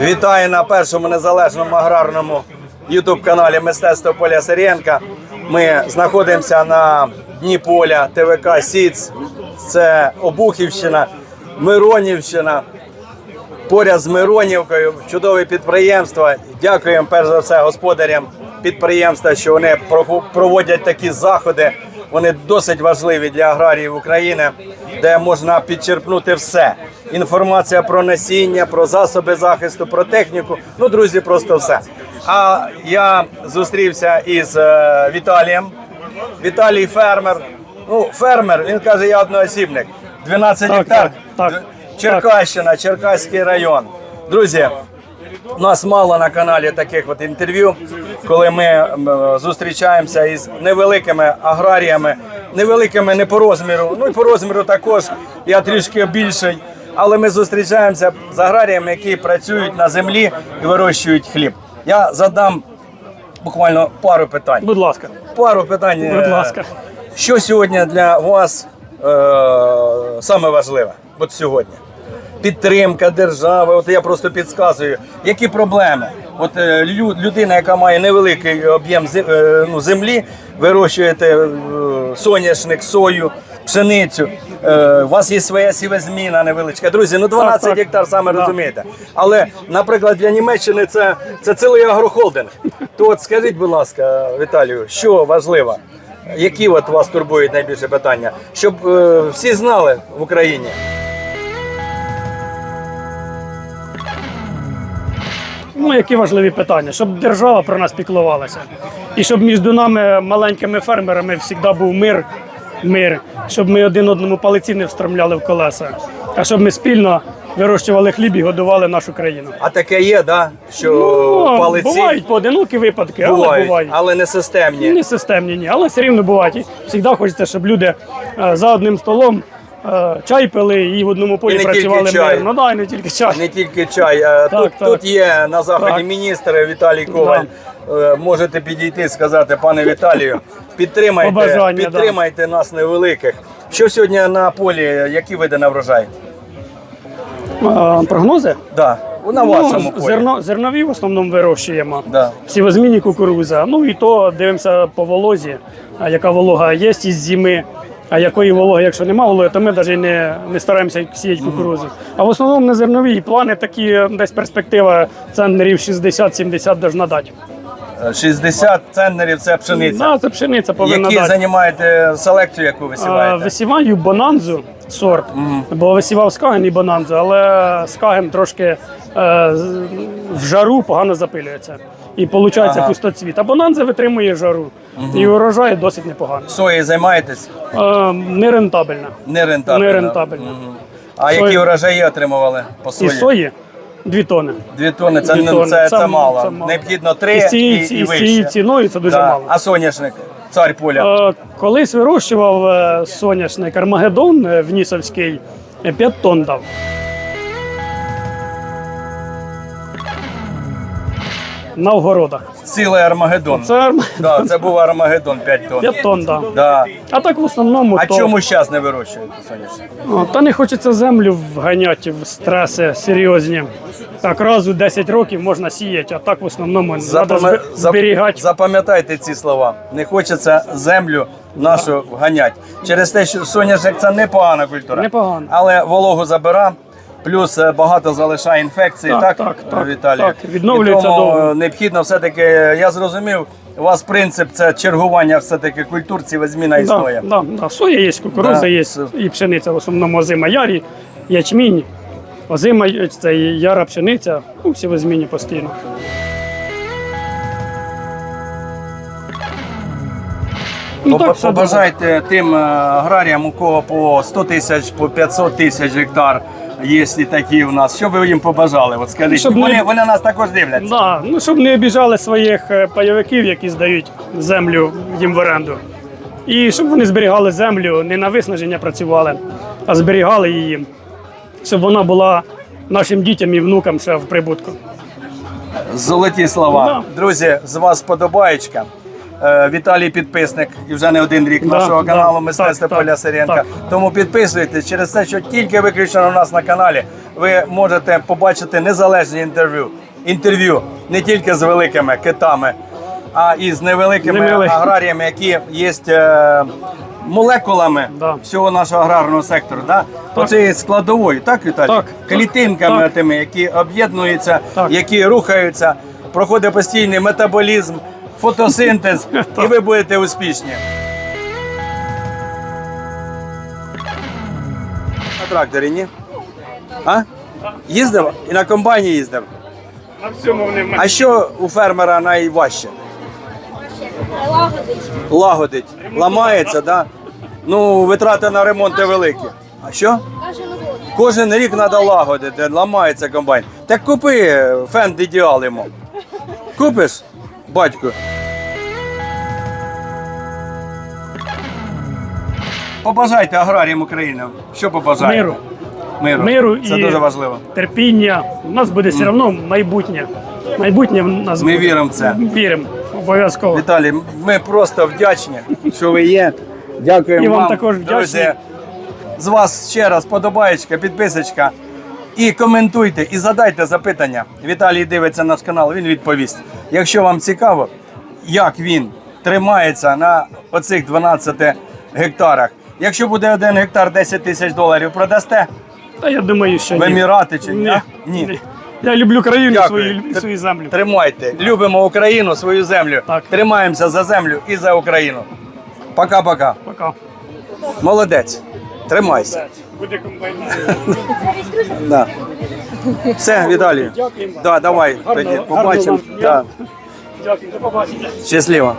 Вітаю на першому незалежному аграрному ютуб каналі Мистецтво Поля Сирєнка. Ми знаходимося на дні поля ТВК Сіц. Це Обухівщина, Миронівщина. Поряд з Миронівкою чудове підприємство. Дякуємо перш за все господарям підприємства, що вони проводять такі заходи. Вони досить важливі для аграріїв України, де можна підчерпнути все. Інформація про насіння, про засоби захисту, про техніку. Ну, друзі, просто все. А я зустрівся із е, Віталієм. Віталій фермер. Ну, фермер, він каже, я одноосібник. 12 Так, гектар. так, так. Черкащина, Черкаський район. Друзі, у нас мало на каналі таких от інтерв'ю, коли ми м, зустрічаємося із невеликими аграріями, невеликими не по розміру, ну і по розміру також я трішки більший. Але ми зустрічаємося з аграріями, які працюють на землі і вирощують хліб. Я задам буквально пару питань. Будь ласка. Пару питань. Будь Е, ласка. Що сьогодні для вас е, саме важливе? От сьогодні? Підтримка держави. От я просто підказую, які проблеми. От е, лю- людина, яка має невеликий об'єм е, ну, землі, вирощуєте е, соняшник, сою, пшеницю. У вас є своя сівозміна невеличка. Друзі, ну 12 Так, так. гектар, саме Да. розумієте. Але, наприклад, для Німеччини це, це цілий агрохолдинг. То от скажіть, будь ласка, Віталію, що важливо? Які от вас турбують найбільше питання? Щоб е, всі знали в Україні. Ну, які важливі питання, щоб держава про нас піклувалася. І щоб між нами, маленькими фермерами, завжди був мир, мир, щоб ми один одному палиці не встромляли в колеса, а щоб ми спільно вирощували хліб і годували нашу країну. А таке є, да? що Ну, палиці Бувають поодинокі випадки, але бувають, бувають. але не системні. Не системні, ні, але все рівно бувають. І завжди хочеться, щоб люди е, за одним столом чай пили і в одному полі І працювали чай. мирно. Да, і не тільки чай. Не тільки чай. Е, тут, так. тут є на заході Так. міністр Віталій Коваль. Е, Можете підійти і сказати, пане Віталію, підтримайте, Побажання, підтримайте нас невеликих. Що сьогодні на полі, які види на врожай? Е, Прогнози? Да. На вашому ну, полі. зерно, зернові в основному вирощуємо. Да. Сівозмінні кукуруза. Ну і то дивимося по волозі, яка волога є із зими. А якої вологи, якщо нема вологи, то ми навіть не, не стараємося сіяти кукурузу. А в основному не зернові плани такі, десь перспектива центнерів 60-70 должна дати. 60 центнерів це пшениця. Да, це пшениця повинна Які дати. займаєте селекцію, яку А, висіваєте? Висіваю бонанзу сорт, бо висівав скаген і бонанзу, але скаген трошки е, в жару погано запилюється. І виходить Ага. пустоцвіт. А бонанза витримує жару. І урожай досить непоганий. Сої займаєтесь? Е, нерентабельна. Нерентабельно. Нерентабельно. Мгм. А Сої- які урожаї отримували по сої? І сої дві тони. Дві тонни, це, Дві не- тонни. це, це, Це мало. це мало. Необхідно три І і, з цією, і, і цією вище. ціною це дуже Да. мало. А соняшник, цар поля. Е, Колись вирощував е, соняшник Армагеддон е, в Нісовський, 5 тонн дав. На огородах. Цілий Армагеддон. Це Арм- Да, це був Армагеддон 5 тонн. 5 тонн, да. Да. А так в основному А то, чому зараз не вирощуєте соняшник? Та не хочеться землю вганяти в стреси серйозні. Так раз у 10 років можна сіяти, а так в основному треба Запаме- зап- зберігати. Запам'ятайте ці слова. Не хочеться землю нашу вганять. Через те, що соняшник це непогана культура. Непогано. Але вологу забира. Плюс е, багато залишає інфекцій, так, Так, так, так, Віталій? так. Відновлюється І тому довго. е, необхідно все-таки, я зрозумів, у вас принцип це чергування все-таки культур, зміна існує. Да, да, да. Соя є, кукурудза Да. є, і пшениця в основному озима ярі, ячмінь, озима це і яра пшениця, ну, всі в зміні постійно. Ну, так, Побажайте тим е, аграріям, у кого по 100 тисяч, по 500 тисяч гектар, є такі у нас. Що ви їм побажали? От скажіть, Щоб вони, не- вони нас також дивляться. Да, ну, щоб не обіжали своїх е, пайовиків, які здають землю їм в оренду. І щоб вони зберігали землю, не на виснаження працювали, а зберігали її, щоб вона була нашим дітям і внукам ще в прибутку. Золоті слова. Друзі, з вас подобаєчка. Е, Віталій підписник і вже не один рік Да, нашого да. каналу Мистецтво Поля Сиренка. Тому підписуйтесь через те, що тільки виключено у нас на каналі, ви можете побачити незалежні інтерв'ю. Інтерв'ю не тільки з великими китами, а і з невеликими Невеликими. аграріями, які є е, молекулами Да. всього нашого аграрного сектору. Да? Оцієї складової, так, Віталій? Так. Клітинками Так. тими, які об'єднуються, які рухаються, проходить постійний метаболізм, фотосинтез, і ви будете успішні. На тракторі, ні? А? Їздив? І на комбайні їздив. На всьому вони в мене. А що у фермера найважче? Лагодить. Лагодить. Ламається, да? Ну, витрати на ремонти великі. А що? Кожен. Кожен рік треба лагодити, ламається комбайн. Так купи фенд ідеал йому. Купиш, батько. Побажайте аграріям України. Що побажаєте? Миру. Миру. Миру Це і дуже важливо. терпіння. У нас буде все одно майбутнє. Майбутнє в нас Ми буде. віримо в це. Віримо. Обов'язково. Віталій, ми просто вдячні, що ви є. Дякуємо І вам також вдячні. Друзі, з вас ще раз подобаєчка, підписочка. І коментуйте, і задайте запитання. Віталій дивиться наш канал, він відповість. Якщо вам цікаво, як він тримається на оцих 12 гектарах. Якщо буде один гектар 10 тисяч доларів, продасте Та я думаю, що в ні. Емірати чи ні? Ні. Ні. Я люблю країну Дякую. свою, люблю свою землю. Тримайте. Любимо Україну, свою землю. Так. Тримаємося за землю і за Україну. Пока-пока. Пока. Молодець. Тримайся. Буде комбайн. Да. Все, Віталій. Дякуємо. Да, давай, тоді побачимо. Да. Дякую, до побачення. Щасливо.